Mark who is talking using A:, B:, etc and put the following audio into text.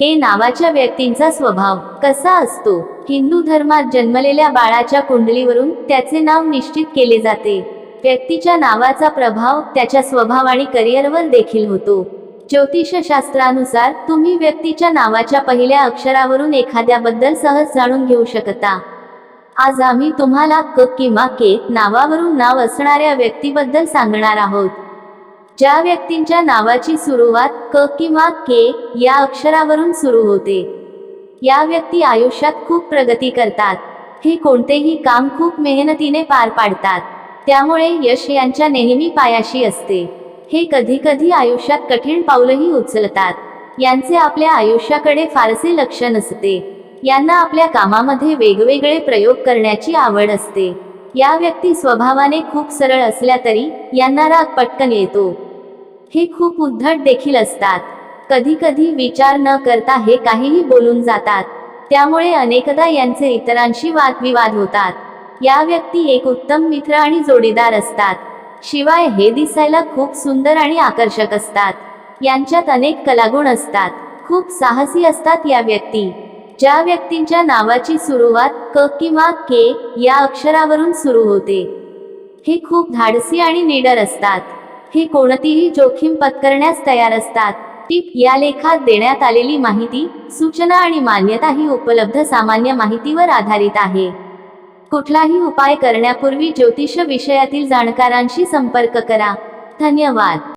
A: हे नावाच्या व्यक्तींचा स्वभाव कसा असतो? हिंदू धर्मात जन्मलेल्या बाळाच्या कुंडलीवरून त्याचे नाव निश्चित केले जाते. व्यक्तीच्या नावाचा प्रभाव त्याच्या स्वभाव आणि करिअरवर देखील होतो. ज्योतिषशास्त्रानुसार तुम्ही व्यक्तीच्या नावाच्या पहिल्या अक्षरावरून एखाद्याबद्दल सहज जाणून घेऊ शकता. आज आम्ही तुम्हाला क किंवा के नावावरून नाव असणाऱ्या व्यक्तीबद्दल सांगणार आहोत. ज्या व्यक्तींच्या नावाची सुरुवात क किंवा के या अक्षरावरून सुरू होते. या व्यक्ती आयुष्यात खूप प्रगती करतात. हे कोणतेही काम खूप मेहनतीने पार पाडतात. त्यामुळे यश यांच्या नेहमी पायाशी असते. हे कधी कधी आयुष्यात कठीण पावलंही उचलतात. यांचे आपल्या आयुष्याकडे फारसे लक्ष नसते. यांना आपल्या कामामध्ये वेगवेगळे प्रयोग करण्याची आवड असते. या व्यक्ती स्वभावाने खूप सरळ असल्या तरी यांना राग पटकन येतो. हे खूप उद्धट देखील असतात. कधी कधी विचार न करता हे काहीही बोलून जातात. त्यामुळे अनेकदा यांचे इतरांशी वादविवाद होतात. या व्यक्ती एक उत्तम मित्र आणि जोडीदार असतात. शिवाय हे दिसायला खूप सुंदर आणि आकर्षक असतात. यांच्यात अनेक कलागुण असतात. खूप साहसी असतात या व्यक्ती. ज्या व्यक्तींच्या नावाची सुरुवात क किंवा के या अक्षरावरून सुरू होते. हे खूप धाडसी आणि निडर असतात. हे कोणतीही जोखीम पत्करण्यास तयार असतात. टिप या लेखात देण्यात आलेली माहिती सूचना आणि मान्यता ही उपलब्ध सामान्य माहितीवर आधारित आहे. कुठलाही उपाय करण्यापूर्वी ज्योतिष विषयातील जाणकारांशी संपर्क करा. धन्यवाद.